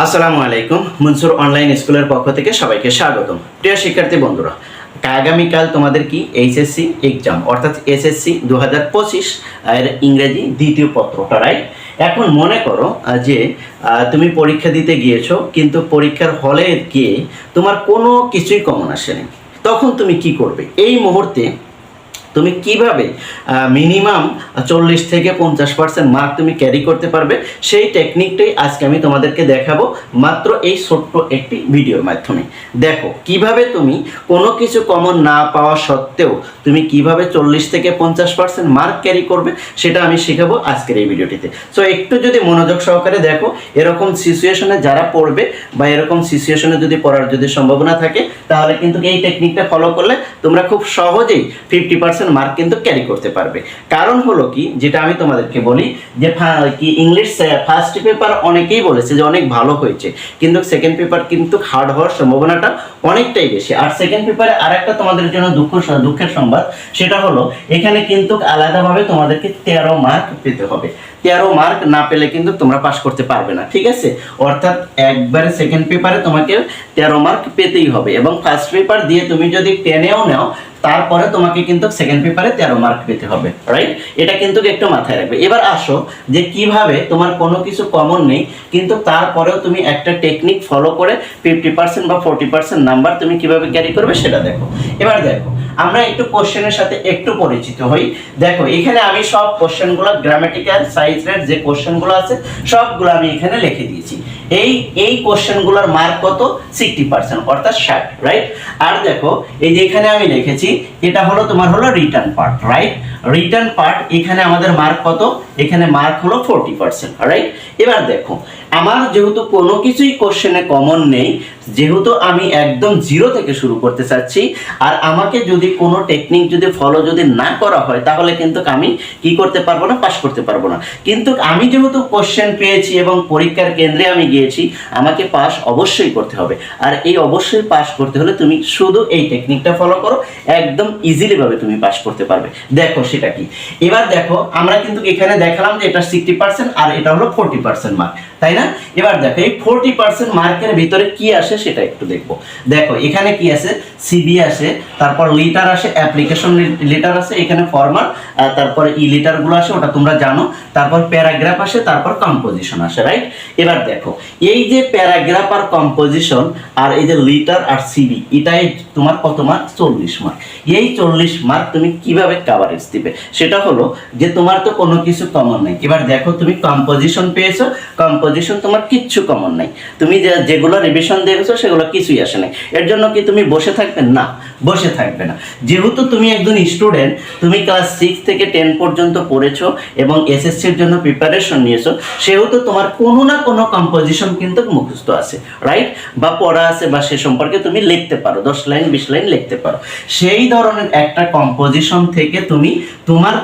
আসসালামু আলাইকুম, মনসুর অনলাইন স্কুলের পক্ষ থেকে সবাইকে স্বাগতম। প্রিয় শিক্ষার্থী বন্ধুরা, আগামীকাল তোমাদের কি এইচএসসি এক্সাম অর্থাৎ এসএসসি দু হাজার পঁচিশ এর ইংরেজি দ্বিতীয় পত্রটা রাইট এখন মনে করো যে তুমি পরীক্ষা দিতে গিয়েছো, কিন্তু পরীক্ষার হলে গিয়ে তোমার কোনো কিছুই কমন আসেনি। তখন তুমি কি করবে? এই মুহূর্তে তুমি কীভাবে মিনিমাম চল্লিশ থেকে পঞ্চাশ পার্সেন্ট মার্ক তুমি ক্যারি করতে পারবে, সেই টেকনিকটাই আজকে আমি তোমাদেরকে দেখাবো মাত্র এই ছোট্ট একটি ভিডিওর মাধ্যমে। দেখো, কীভাবে তুমি কোনো কিছু কমন না পাওয়া সত্ত্বেও তুমি কীভাবে চল্লিশ থেকে পঞ্চাশ পার্সেন্ট মার্ক ক্যারি করবে, সেটা আমি শেখাবো আজকের এই ভিডিওটিতে সো একটু যদি মনোযোগ সহকারে দেখো, এরকম সিচুয়েশনে যারা পড়বে বা এরকম সিচুয়েশনে যদি পড়ার যদি সম্ভাবনা থাকে, তাহলে কিন্তু এই টেকনিকটা ফলো করলে তোমরা খুব সহজেই ফিফটি পার্সেন্ট মার্ক কিন্তু ক্যারি করতে পারবে। কারণ হলো কি, যেটা আমি তোমাদেরকে বলি, যে কি ইংলিশ ফার্স্ট পেপার অনেকেই বলেছে যে অনেক ভালো হয়েছে। কিন্তু সেকেন্ড পেপার কিন্তু হার্ড হওয়ার সম্ভাবনাটা অনেকটাই বেশি। আর সেকেন্ড পেপারে আরেকটা তোমাদের জন্য দুঃখ, দুঃখের সংবাদ, সেটা হলো, এখানে কিন্তু আলাদাভাবে তোমাদেরকে তেরো মার্ক পেতে হবে। তেরো মার্ক না পেলে কিন্তু তোমরা পাস করতে পারবে না, ঠিক আছে? অর্থাৎ একবারে সেকেন্ড পেপারে তোমাকে তেরো মার্ক পেতেই হবে। এবং ফার্স্ট পেপার দিয়ে তুমি যদি টেনেও নাও তারপরে তোমাকে কিন্তু সেকেন্ড পেপারে তেরো মার্ক পেতে হবে রাইট এটা কিন্তু একটু মাথায় রাখবে। এবার আসো যে কীভাবে তোমার কোনো কিছু কমন নেই, কিন্তু তারপরেও তুমি একটা টেকনিক ফলো করে ফিফটি পার্সেন্ট বা ফোরটি পার্সেন্ট নাম্বার তুমি কীভাবে ক্যারি করবে সেটা দেখো। এবার দেখো, আমরা একটু কোশ্চেনের সাথে একটু পরিচিত হই। দেখো, এখানে আমি সব কোশ্চেনগুলো গ্রামাটিক্যাল রেট যে কোশ্চেনগুলো আছে, সবগুলো আমি এখানে লিখে দিয়েছি। এই এই কোশ্চেনগুলোর মার্ক কত? সিক্সটি পার্সেন্ট অর্থাৎ ষাট রাইট আর দেখো, এই যে এখানে আমি লিখেছি, এটা হলো তোমার হলো return part right return part এখানে আমাদের মার্ক কত? এখানে মার্ক হলো ফোরটি পার্সেন্ট রাইট এবার দেখো, আমার যেহেতু কোনো কিছুই কোশ্চেনে কমন নেই, যেহেতু আমি একদম জিরো থেকে শুরু করতে চাচ্ছি, আর আমাকে যদি কোনো টেকনিক যদি ফলো যদি না করা হয়, তাহলে কিন্তু আমি কি করতে পারব না পাস করতে পারব না। কিন্তু আমি যেহেতু কোশ্চেন পেয়েছি এবং পরীক্ষার কেন্দ্রে আমি গিয়েছি, আমাকে পাস অবশ্যই করতে হবে। আর এই অবশ্যই পাস করতে হলে তুমি শুধু এই টেকনিকটা ফলো করো, একদম ইজিলিভাবে তুমি পাস করতে পারবে। দেখো সেটা কি? এবার দেখো, আমরা কিন্তু এখানে দেখালাম যে এটা সিক্সটি পার্সেন্ট আর এটা হলো ফোরটি পার্সেন্ট মার্ক তাই না? এবার দেখো, এই ফোরটি পার্সেন্ট মার্কের ভিতরে কি আসে সেটা একটু দেখব। দেখো, এখানে কি আছে সিবি আসে, তারপর লিটার আসে অ্যাপ্লিকেশন লিটার আসে, এখানে ফর্মাল তারপর ই লিটারগুলো আসে, ওটা তোমরা জানো। তারপর প্যারাগ্রাফ আসে, তারপর কম্পোজিশন আসে রাইট এবার দেখো, এই যে প্যারাগ্রাফ আর কম্পোজিশন আর এই যে লিটার আর সিবি এটাই তোমার কত মার্ক চল্লিশ মার্ক এই চল্লিশ মার্ক তুমি কীভাবে কাভারেজ দিবে? সেটা হলো যে তোমার তো কোনো কিছু কমন নেই। এবার দেখো, তুমি কম্পোজিশন পেয়েছ কম্পোজিশন তোমার কিচ্ছু কমন নাই। তুমি যে যেগুলো রিভিশন দিয়েছ, সেগুলো কিছুই আসে নাই। এর জন্য কি তুমি বসে থাকবে? না, বসে থাকবে না। যেহেতু তুমি একজন স্টুডেন্ট তুমি ক্লাস সিক্স থেকে টেন পর্যন্ত পড়েছো এবং এসএসসির জন্য প্রিপারেশন নিয়েছো, সেহেতু তোমার কোনো না কোনো কম্পোজিশন কিন্তু মুখস্থ আছে রাইট বা পড়া আছে বা সে সম্পর্কে তুমি লিখতে পারো, দশ লাইন, বিশ লাইন লিখতে পারো। সেই ধরনের একটা কম্পোজিশন থেকে তুমি তোমার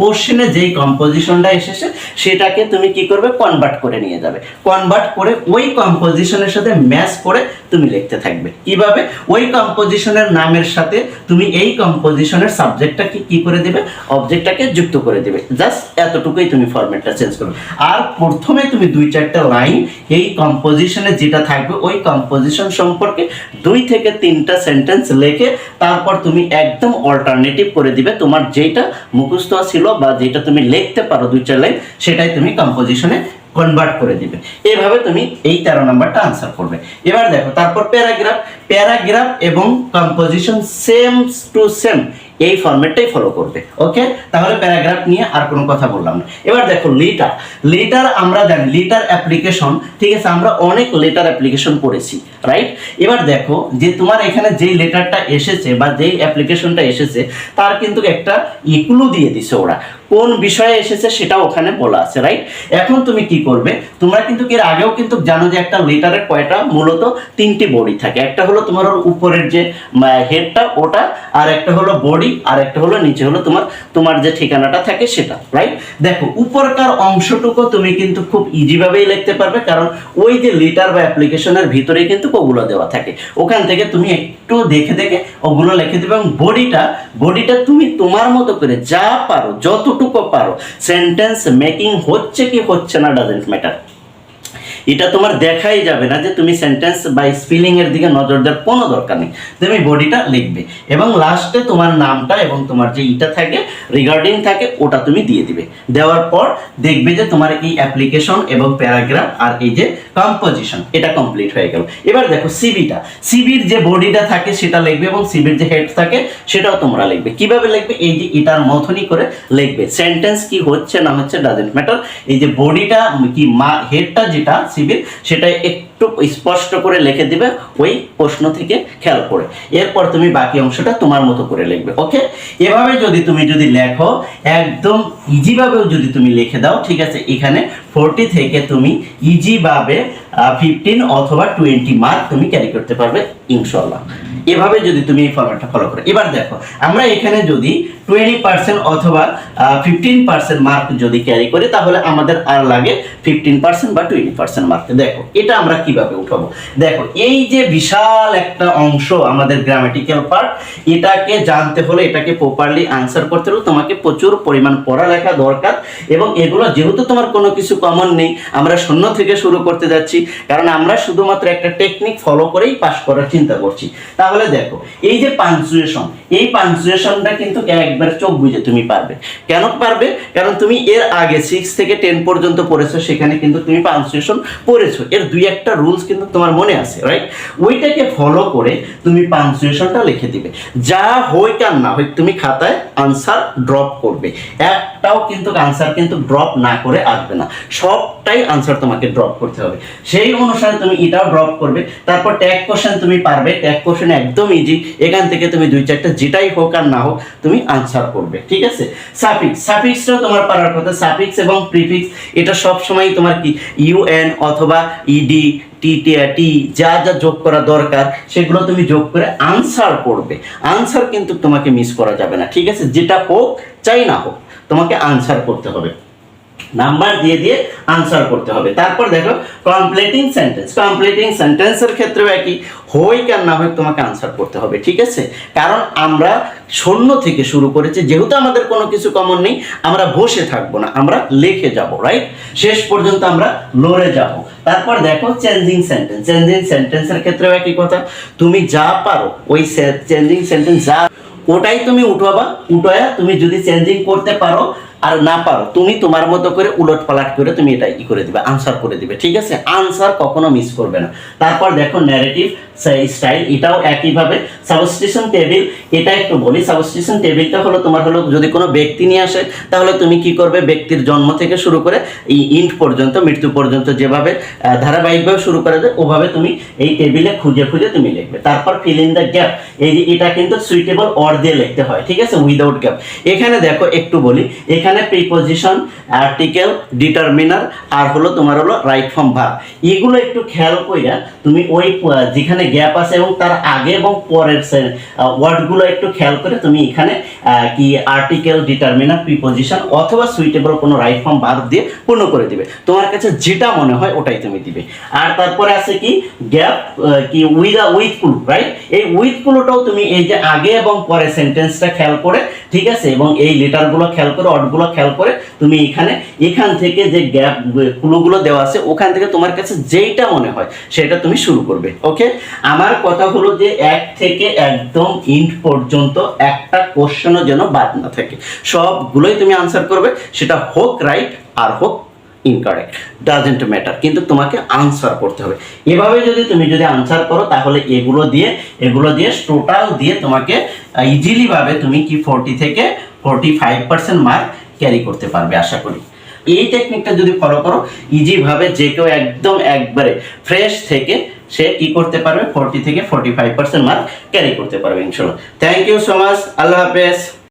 কোশ্চেনে যেই কম্পোজিশনটা এসেছে, সেটাকে তুমি কি করবে? কনভার্ট করে নিয়ে যাবে। কনভার্ট করে ওই কম্পোজিশনের সাথে ম্যাচ করে তুমি লিখতে থাকবে। কীভাবে? ওই কম্পোজিশনের নামের সাথে তুমি এই কম্পোজিশনের সাবজেক্টটাকে কি করে দিবে? অবজেক্টটাকে যুক্ত করে দিবে। জাস্ট এতটুকুই তুমি ফরম্যাটটা চেঞ্জ করবে। আর প্রথমে তুমি দুই চারটা লাইন এই কম্পোজিশনে যেটা থাকবে, ওই কম্পোজিশন সম্পর্কে দুই থেকে তিনটা সেন্টেন্স লিখে তারপর তুমি একদম অল্টারনেটিভ করে দিবে। তোমার যেটা মুখস্থ ছিল বা যেটা তুমি লিখতে পারো দুই চার লাইন সেটাই তুমি কম্পোজিশনে কনভার্ট করে দিবে। এভাবে তুমি এই তেরো নাম্বারটা আনসার করবে। এবার দেখো, তারপর প্যারাগ্রাফ প্যারাগ্রাফ এবং কম্পোজিশন সেম টু সেম এই ফরম্যাটটাই ফলো করবে ওকে তাহলে প্যারাগ্রাফ নিয়ে আর কোনো কথা বললাম না। এবার দেখো লিটার লিটার আমরা জানি লিটার অ্যাপ্লিকেশন ঠিক আছে, আমরা অনেক লেটার অ্যাপ্লিকেশন করেছি রাইট এবার দেখো যে তোমার এখানে যেই লেটারটা এসেছে বা যেই অ্যাপ্লিকেশনটা এসেছে, তার কিন্তু একটা ইকুলু দিয়ে দিছে ওরা। কোন বিষয়ে এসেছে সেটা ওখানে বলা আছে রাইট এখন তুমি কি করবে, তোমরা কিন্তু এর আগেও কিন্তু জানো যে একটা লেটারের কয়টা? মূলত তিনটি বডি থাকে। একটা হলো তোমার উপরের যে হেডটা ওটা, আর একটা হলো বডি আর একটা হলো নিচে হলো তোমার তোমার যে ঠিকানাটা থাকে সেটা রাইট দেখো, উপরকার অংশটুকু তুমি কিন্তু খুব ইজি ভাবেই লিখতে পারবে, কারণ ওই যে লেটার বা অ্যাপ্লিকেশনের ভিতরে কিন্তু ওগুলো দেওয়া থাকে। ওখান থেকে তুমি একটু দেখে দেখে ওগুলো লিখে দেবে, এবং বডিটা বডিটা তুমি তোমার মতো করে যা পারো, যতটুকু পারো সেন্টেন্স মেকিং হচ্ছে কি হচ্ছে না ডাজেন্ট ম্যাটার এটা তোমার দেখাই যাবে না যে তুমি সেন্টেন্স বা স্পেলিং এর দিকে নজর দেওয়ার কোনো দরকার নেই। তুমি বডিটা লিখবে এবং লাস্টে তোমার নামটা এবং তোমার যে ইটা থাকে রিগার্ডিং থাকে, ওটা তুমি দিয়ে দিবে। দেওয়ার পর দেখবে যে তোমার এই অ্যাপ্লিকেশন এবং প্যারাগ্রাফ আর এই যে কম্পোজিশন এটা কমপ্লিট হয়ে গেল। এবার দেখো সিবিটা সিবির যে বডিটা থাকে, সেটা লিখবে এবং সিবির যে হেড থাকে, সেটাও তোমরা লিখবে। কীভাবে লিখবে? এই যে এটার মথনই করে লিখবে। সেন্টেন্স কি হচ্ছে না হচ্ছে ডাজেন্ট ম্যাটার এই যে বডিটা কি, মা হেডটা যেটা সিবির সেটা একটু স্পষ্ট করে লিখে দিবে, ওই প্রশ্ন থেকে খেয়াল করে। এরপর তুমি বাকি অংশটা তোমার মতো করে লিখবে, ওকে? এভাবে যদি তুমি যদি লেখো, একদম ইজিভাবেও যদি তুমি লিখে দাও, ঠিক আছে? এখানে ফোরটি থেকে তুমি ইজিভাবে ফিফটিন অথবা টোয়েন্টি মার্ক তুমি ক্যারি করতে পারবে ইনশাল্লাহ এভাবে যদি তুমি এই ফর্মেটটা ফলো করো। এবার দেখো, আমরা এখানে যদি টোয়েন্টি পার্সেন্ট অথবা ফিফটিন পার্সেন্ট মার্ক যদি ক্যারি করি, তাহলে আমাদের আর লাগে ফিফটিন পার্সেন্ট বা টোয়েন্টি পার্সেন্ট মার্ক দেখো, এটা আমরা কীভাবে উঠাবো? দেখো, এই যে বিশাল একটা অংশ আমাদের গ্রামাটিক্যাল পার্ট এটাকে জানতে হলে এটাকে প্রপারলি আনসার করতে হলে তোমাকে প্রচুর পরিমাণ পড়ালেখা দরকার এবং এগুলো যেহেতু তোমার কোনো কিছু কমন নেই, আমরা শূন্য থেকে শুরু করতে যাচ্ছি, কারণ আমরা শুধুমাত্র একটা টেকনিক ফলো করেই পাশ করার চিন্তা করছি। তাহলে দেখো, এই যে পাঞ্চুয়েশন এই পাঞ্চুয়েশনটা কিন্তু একবার চোখ বুঝে তুমি পারবে। কেন পারবে? কারণ তুমি এর আগে সিক্স থেকে টেন পর্যন্ত পড়েছো, সেখানে কিন্তু তুমি পাঞ্চুয়েশন পড়েছো। এর দুই একটা রুলস কিন্তু তোমার মনে আছে রাইট ওইটাকে ফলো করে তুমি পাঞ্চুয়েশনটা লিখে দিবে। যা হোক আর না হোক তুমি খাতায় আনসার ড্রপ করবে। একটাও কিন্তু আনসার কিন্তু ড্রপ না করে আসবে না। সবটাই আনসার তোমাকে ড্রপ করতে হবে। সেই অনুসারে তুমি এটাও ড্রপ করবে। তারপর ট্যাগ কোশ্চেন তুমি পারবে। ট্যাগ কোশ্চেন একদম ইজি এখান থেকে তুমি দুই চারটা যেটাই হোক আর না হোক, তুমি আনসার করবে, ঠিক আছে? সাফিক্স সাফিক্সটাও তোমার পারার কথা। সাফিক্স এবং প্রিফিক্স এটা সব সময় তোমার কি? ইউএন অথবা ইডি টি টি যা যা যোগ করা দরকার, সেগুলো তুমি যোগ করে আনসার করবে। আনসার কিন্তু তোমাকে মিস করা যাবে না, ঠিক আছে? যেটা হোক, চাই না হোক, তোমাকে আনসার করতে হবে। নাম্বার দিয়ে দিয়ে আনসার করতে হবে। তারপর দেখো কমপ্লিটিং সেন্টেন্স কমপ্লিটিং সেন্টেন্সের ক্ষেত্রেও একই হই আর না হয় তোমাকে আনসার করতে হবে, ঠিক আছে? কারণ আমরা শূন্য থেকে শুরু করেছি, যেহেতু আমাদের কোনো কিছু কমন নেই, আমরা বসে থাকব না, আমরা লিখে যাব রাইট শেষ পর্যন্ত আমরা লড়ে যাব। তারপর দেখো চেঞ্জিং সেন্টেন্স চেঞ্জিং সেন্টেন্সের ক্ষেত্রেও একই কথা, তুমি যা পারো, ওই চেঞ্জিং সেন্টেন্স যা ওটাই তুমি উঠাবা, উঠোয়া তুমি যদি চেঞ্জিং করতে পারো আর না পারো, তুমি তোমার মতো করে উলট পালাট করে তুমি এটা ই করে দিবে আনসার করে দিবে, ঠিক আছে? আনসার কখনো মিস করবে না। তারপর দেখো ন্যারেটিভ স্টাইল এটাও একইভাবে। সাবস্টিশন টেবিল এটা একটু বলি সাবস্টিশন টেবিলটা হলো তোমার হলো যদি কোনো ব্যক্তি নিয়ে আসে, তাহলে তুমি কি করবে? ব্যক্তির জন্ম থেকে শুরু করে এই ইন্ট পর্যন্ত, মৃত্যু পর্যন্ত যেভাবে ধারাবাহিকভাবে শুরু করা যায়, ওভাবে তুমি এই টেবিলে খুঁজে খুঁজে তুমি লিখবে। তারপর ফিল ইন দ্য গ্যাপ এই যে এটা কিন্তু সুইটেবল অর দিয়ে লিখতে হয়, ঠিক আছে? উইদাউট গ্যাপ এখানে দেখো, একটু বলি, এখানে প্রিপোজিশন আর্টিকেল ডিটারমিনার আর হলো তোমার হলো রাইট ফর্ম ভার এগুলো একটু খেয়াল কইরা তুমি ওই যেখানে গ্যাপ আছে এবং তার আগে এবং পরের ওয়ার্ডগুলো একটু খেয়াল করে তুমি এখানে কি আর্টিকেল ডিটারমিনার প্রিপোজিশন অথবা সুইটেবল কোনো রাইট ফর্ম ভার দিয়ে পূর্ণ করে দিবে। তোমার কাছে যেটা মনে হয় ওটাই তুমি দিবে। আর তারপরে আছে কি? গ্যাপ কি উইথ উইথ ক্লু রাইট এই উইথ ক্লুটাও তুমি এই যে আগে এবং পরে সেন্টেন্সটা খেয়াল করে, ঠিক আছে? এবং এই লেটারগুলো খেয়াল করে অর্ডগুলো খেয়াল করে তুমি এখানে, এখান থেকে যে গ্যাপ ক্লুগুলো দেওয়া আছে, ওখান থেকে তোমার কাছে যেইটা মনে হয়, সেটা তুমি শুরু করবে ওকে আমার কথা হলো যে এক থেকে একদম ইন্ট পর্যন্ত একটা কোশ্চেনও যেন বাদ না থাকে। সবগুলোই তুমি আনসার করবে, সেটা হোক রাইট আর হোক ইনকারেক্ট ডাজেন্ট ম্যাটার কিন্তু তোমাকে আনসার করতে হবে। এভাবে যদি তুমি যদি আনসার করো, তাহলে এগুলো দিয়ে এগুলো দিয়ে টোটাল দিয়ে তোমাকে ইজিলি ভাবে তুমি কি ফোরটি থেকে forty five percent mark carry করতে পারবে, আশা করি। এই টেকনিকটা যদি ফলো করো ইজি ভাবে যে কেউ একদম একবারে ফ্রেশ থেকে সে কি করতে পারবে? ফোরটি থেকে forty five percent mark carry করতে পারবে ইনশাল্লাহ থ্যাংক ইউ সো মাচ আল্লাহ হাফেজ।